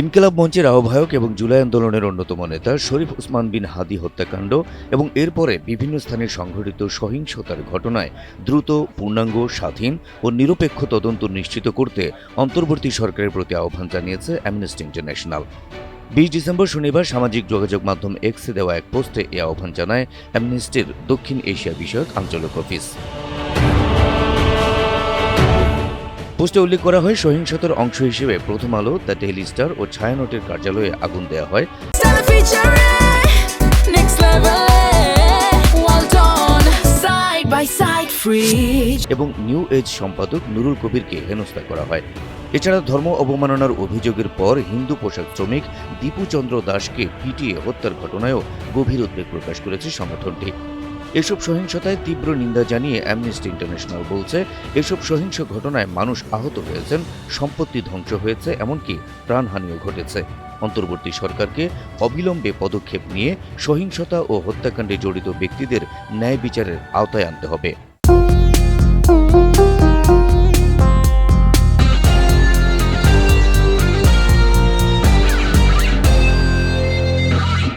ইনকিলাব মঞ্চের আহ্বায়ক এবং জুলাই আন্দোলনের অন্যতম নেতা শরীফ ওসমান বিন হাদি হত্যাকাণ্ড এবং এরপরে বিভিন্ন স্থানে সংঘটিত সহিংসতার ঘটনায় দ্রুত, পূর্ণাঙ্গ, স্বাধীন ও নিরপেক্ষ তদন্ত নিশ্চিত করতে অন্তর্বর্তী সরকারের প্রতি আহ্বান জানিয়েছে অ্যামনেস্টি ইন্টারন্যাশনাল বিশ ডিসেম্বর শনিবার সামাজিক যোগাযোগ মাধ্যম এক্সে দেওয়া এক পোস্টে এ আহ্বান জানায় অ্যামনেস্টির দক্ষিণ এশিয়া বিষয়ক আঞ্চলিক অফিস। পোস্টে উল্লেখ করা হয় সহিংসতার অংশ হিসেবে Prothom Alo the Daily Star ও ছায়ানটের কার্যালয়ে আগুন দেওয়া হয়. এবং নিউ এজ সম্পাদক নুরুল কবিরকে হেনস্থা করা হয়। এছাড়া ধর্ম অবমাননার অভিযোগের পর হিন্দু পোশাক শ্রমিক দীপু চন্দ্র দাসকে পিটিয়ে হত্যার ঘটনায়ও গভীর উদ্বেগ প্রকাশ করেছে সংগঠনটি। এসব সহিংসতায় তীব্র নিন্দা জানিয়ে অ্যামনেস্টি ইন্টারন্যাশনাল বলছে, এসব সহিংস ঘটনায় মানুষ আহত হয়েছেন, সম্পত্তি ধ্বংস হয়েছে, এমনকি প্রাণহানিও ঘটেছে। অন্তর্বর্তী সরকারকে অবিলম্বে পদক্ষেপ নিয়ে সহিংসতা ও হত্যাকাণ্ডে জড়িত ব্যক্তিদের ন্যায় বিচারের আওতায় আনতে হবে।